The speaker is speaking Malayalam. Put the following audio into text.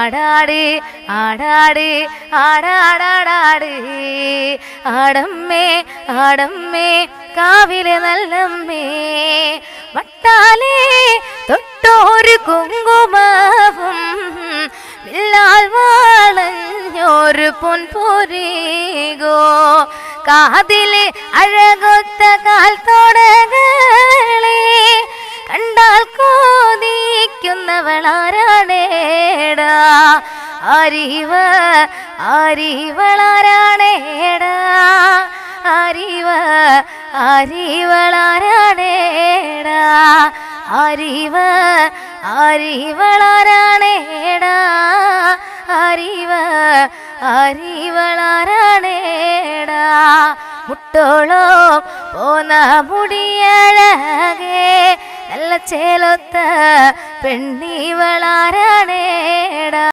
ആടാട് ആടാടേ ആടാടാടാടേ. ആടമ്മേ ആടമ്മേ കാവിലെ നല്ലമ്മേ. വട്ടാലേ തൊട്ടോരു കുങ്കുമാവും. ഇല്ലാൽ വാളഞ്ഞൊരു പൊൻപൊരീകോ. കാതിലെ അഴകൊത്ത കാൽ കോതിക്കുന്നവളാരാണേടാ അറിവ അറിവളാരാണേടാ? അറിവ അറിവളാരാണേടാ? അറിവ അറിവളാരാണേടാ? അറിവ അറിവളാരാണേടാ? മുട്ടോളോ പോന്ന മുടിയഴകേ ചേലൊത്ത പെണ്ണിവളാരാണേടാ